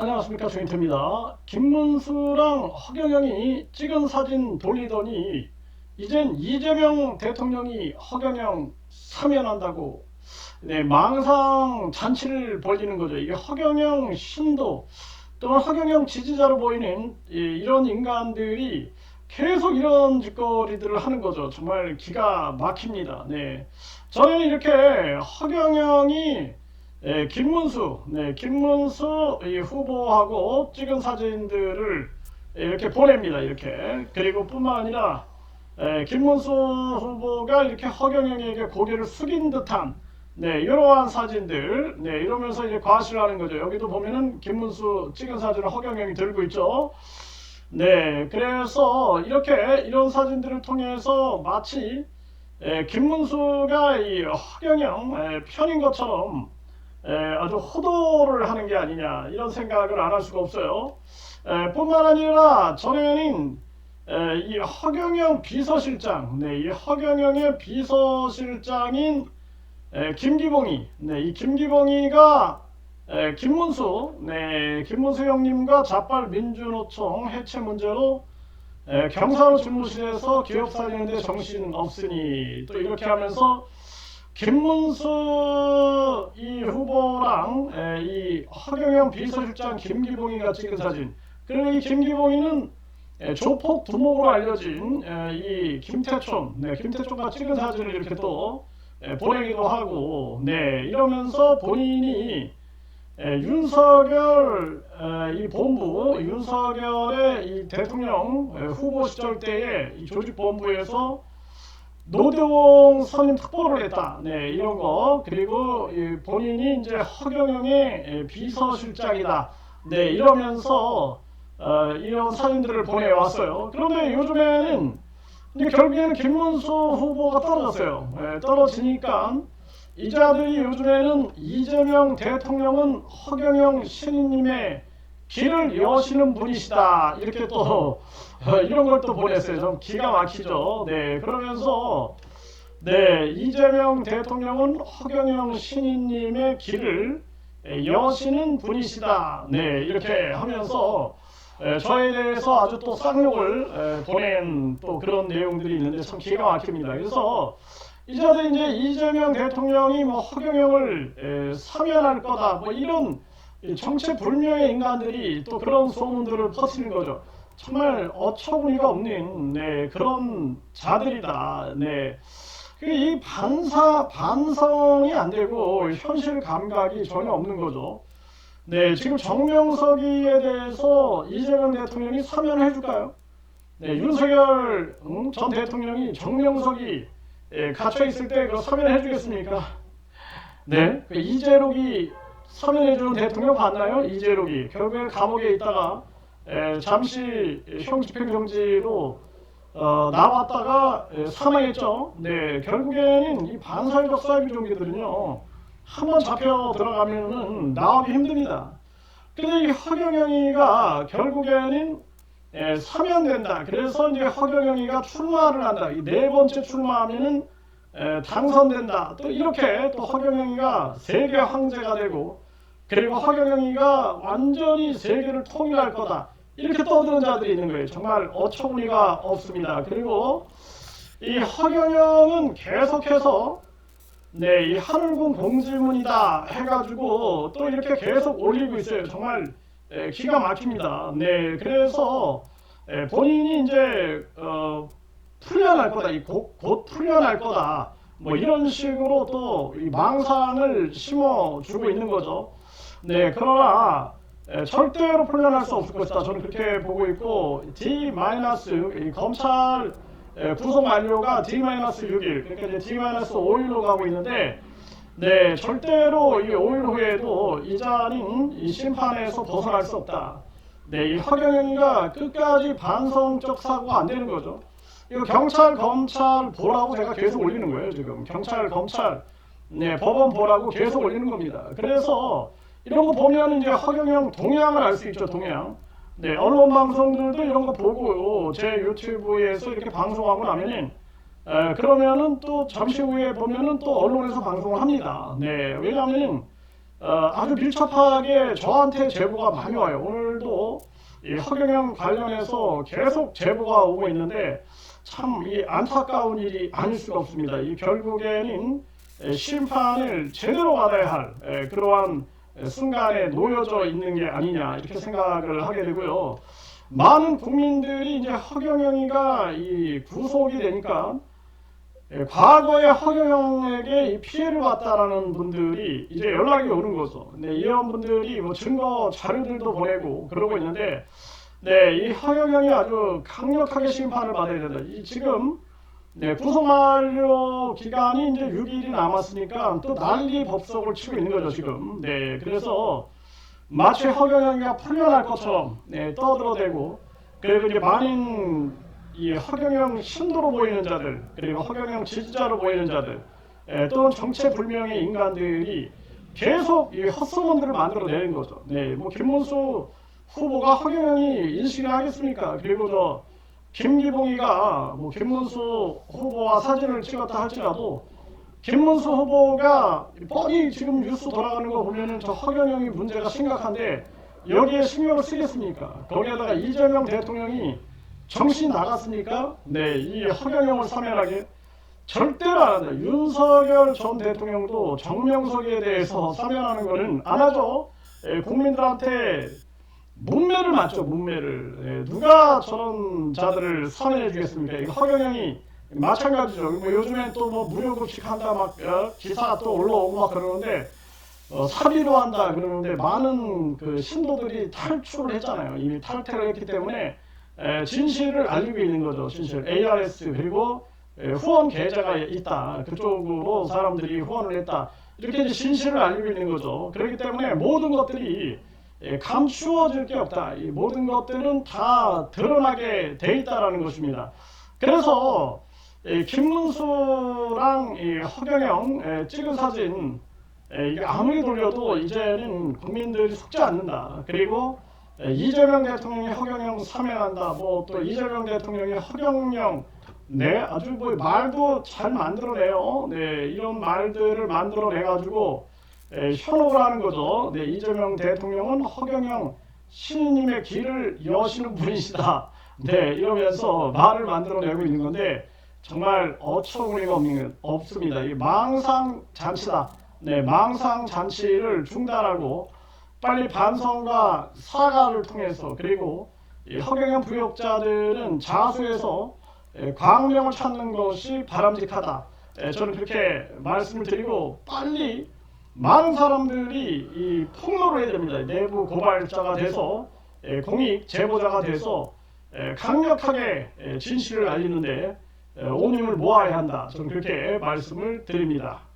안녕하십니까 조인트입니다. 김문수랑 허경영이 찍은 사진 돌리더니 이젠 이재명 대통령이 허경영 사면한다고 네, 망상 잔치를 벌이는 거죠. 이게 허경영 신도 또는 허경영 지지자로 보이는 이- 이런 인간들이 계속 이런 짓거리들을 하는 거죠. 정말 기가 막힙니다. 네. 저는 이렇게 허경영이 예, 김문수, 네, 김문수 이 후보하고 찍은 사진들을 이렇게 보냅니다. 이렇게 그리고 뿐만 아니라 예, 김문수 후보가 이렇게 허경영에게 고개를 숙인 듯한 네, 이러한 사진들, 네, 이러면서 이제 과시를 거죠. 여기도 보면은 김문수 찍은 사진을 허경영이 들고 있죠. 네, 그래서 이렇게 이런 사진들을 통해서 마치 에, 김문수가 이 허경영 에, 편인 것처럼 에, 아주 호도를 하는 게 아니냐 이런 생각을 안 할 수가 없어요. 에, 뿐만 아니라 에, 이 허경영 비서실장, 네, 이 허경영의 비서실장인 에, 김기봉이, 네, 이 김기봉이가 에, 김문수, 네, 김문수 형님과 자빨 민주노총 해체 문제로 에, 경사로 집무실에서 기업 살리는데 정신 없으니 또 이렇게 하면서 김문수 이 후보랑 에, 이 허경영 비서실장 김기봉이가 찍은 사진. 그리고 이 김기봉이는 에, 조폭 두목으로 알려진 에, 이 김태촌, 네, 김태촌과 찍은 사진을 이렇게 또 에, 보내기도 하고 네 이러면서 본인이 에, 윤석열 에, 이 본부 윤석열의 이 대통령 에, 후보 시절 때에 이 조직 본부에서 노대봉 선임 특보를 했다. 네 이런 거 그리고 이 본인이 이제 허경영의 에, 비서실장이다. 네 이러면서 어, 이런 사진들을 보내왔어요. 그런데 요즘에는 근데 결국에는 김문수 후보가 떨어졌어요. 예, 떨어지니까 이자들이 요즘에는 이재명 대통령은 허경영 신임님의 길을 여시는 분이시다 이렇게 또 어, 이런 걸 또 보냈어요. 좀 기가 막히죠. 네 그러면서 네 이재명 대통령은 허경영 신임님의 길을 예, 여시는 분이시다. 네 이렇게 하면서 에, 저에 대해서 아주 또 쌍욕을 에, 보낸 또 그런 내용들이 있는데 참 기가 막힙니다. 그래서 이자들 이제 이재명 대통령이 뭐 허경영을 에, 사면할 거다 뭐 이런 이 정체 불명의 인간들이 또 그런 소문들을 퍼뜨리는 거죠. 정말 어처구니가 없는 네, 그런 자들이다. 네. 그이 반사 반성이 안 되고 현실 감각이 전혀 없는 거죠. 네, 지금 정명석이에 대해서 이재명 대통령이 사면을 해줄까요? 네, 윤석열 음, 전 대통령이 정명석이 예, 갇혀 있을 때 그거 사면해 주겠습니까? 네, 그 이재록이 사면해주는 대통령 봤나요? 이재록이 결국에 감옥에 있다가 에, 잠시 형 집행정지로 어, 나왔다가 에, 사망했죠. 네, 결국에는 이 반사회적 사이비종기들은요 한번 잡혀 들어가면은 나오기 힘듭니다. 근데 이 허경영이가 결국에는 에, 사면된다. 그래서 이제 허경영이가 출마를 한다. 이 네 번째 출마하면은 에, 당선된다. 또 이렇게 또 허경영이가 세계 황제가 되고 그리고 허경영이가 완전히 세계를 통일할 거다. 이렇게 떠드는 자들이 있는 거예요. 정말 어처구니가 없습니다. 그리고 이 허경영은 계속해서 네, 이 하늘군 공질문이다 해가지고 또 이렇게 계속 올리고 있어요. 정말 에, 기가 막힙니다. 네, 그래서 에, 본인이 이제 어, 풀려날 거다, 이 곧, 곧 풀려날 거다. 뭐 이런 식으로 또이 망상을 심어주고 있는 거죠. 네, 그러나 에, 절대로 풀려날 수 없을 것이다. 저는 그렇게 보고 있고 D 마이너스 이 검찰 에, 구속 만료가 D-6일, 그러니까 이제 D-5일로 가고 있는데, 네, 절대로 이 5일 후에도 이자는 이 심판에서 벗어날 수 없다. 네, 이 허경영이가 끝까지 반성적 사고가 안 되는 거죠. 이거 경찰, 검찰 보라고 제가 계속 올리는 거예요, 지금. 경찰, 검찰, 네, 법원 보라고 계속 올리는 겁니다. 그래서 이런 거 보면 이제 허경영 동향을 알 수 있죠, 동향. 네, 언론 방송들도 이런 거 보고 제 유튜브에서 이렇게 방송하고 나면은 에, 그러면은 또 잠시 후에 보면은 또 언론에서 방송을 합니다. 네, 왜냐하면 어, 아주 밀접하게 저한테 제보가 많이 와요. 오늘도 이 허경영 관련해서 계속 제보가 오고 있는데 참 이 안타까운 일이 아닐 수가 없습니다. 이 결국에는 에, 심판을 제대로 받아야 할 에, 그러한 에, 순간에 놓여져 있는 게 아니냐 이렇게 생각을 하게 되고요. 많은 국민들이 이제 허경영이가 이 구속이 되니까 예, 과거에 허경영에게 이 피해를 봤다라는 분들이 이제 연락이 오는 거죠. 네, 이런 분들이 뭐 증거 자료들도 보내고 그러고 있는데, 네, 이 허경영이 아주 강력하게 심판을 받아야 된다. 이 지금 네, 구속 만료 기간이 이제 6일이 남았으니까 또 난리 법석을 치고 있는 거죠 지금. 네, 그래서 마치 허경영이가 풀려날 것처럼 네, 떠들어대고 그리고 이제 많은 이 허경영 신도로 보이는 자들 그리고 허경영 지지자로 보이는 자들 예, 또는 정체 불명의 인간들이 계속 이 헛소문들을 만들어내는 거죠. 네, 뭐 김문수 후보가 허경영이 인식을 하겠습니까? 그리고 저 김기봉이가 뭐 김문수 후보와 사진을 찍었다 할지라도 김문수 후보가 뻔히 지금 뉴스 돌아가는 거 보면은 저 허경영이 문제가 심각한데 여기에 신경을 쓰겠습니까? 거기에다가 이재명 대통령이 정신 나갔습니까? 네, 이 허경영을 사면하게 절대로 안 한다. 윤석열 전 대통령도 정명석에 대해서 사면하는 거는 안 하죠. 예, 국민들한테 문매를 맞죠, 문매를. 예, 누가 저런 자들을 사면해 주겠습니까? 이거 허경영이 마찬가지죠. 뭐 요즘엔 또 뭐 무료급식 한다 막 어, 기사가 또 올라오고 막 그러는데 어, 사비로 한다 그러는데 많은 그 신도들이 탈출을 했잖아요. 이미 탈퇴를 했기 때문에 에, 진실을 알리고 있는 거죠. 진실. ARS 그리고 에, 후원 계좌가 있다. 그쪽으로 사람들이 후원을 했다. 이렇게 진실을 알리고 있는 거죠. 그렇기 때문에 모든 것들이 에, 감추어질 게 없다. 이 모든 것들은 다 드러나게 돼 있다라는 것입니다. 그래서 이 김문수랑 이 허경영 에, 찍은 사진 에, 이게 아무리 돌려도 이제는 국민들이 속지 않는다. 그리고 에, 이재명 대통령이 허경영 사면한다. 뭐 또 이재명 대통령이 허경영 네 아주 뭐 말도 잘 만들어내요. 네 이런 말들을 만들어내 가지고 현혹을 하는 거죠. 네 이재명 대통령은 허경영 신님의 길을 여시는 분이시다. 네 이러면서 말을 만들어내고 있는 건데 정말 어처구니가 없는 없습니다. 이 망상 잔치다. 네 망상 잔치를 중단하고 빨리 반성과 사과를 통해서 그리고 이 허경영 부역자들은 자수해서 에, 광명을 찾는 것이 바람직하다. 에, 저는 그렇게 말씀을 드리고 빨리 많은 사람들이 이 폭로를 해야 됩니다. 내부 고발자가 돼서 에, 공익 제보자가 돼서 에, 강력하게 에, 진실을 알리는데 에, 온힘을 모아야 한다. 저는 그렇게 말씀을 드립니다.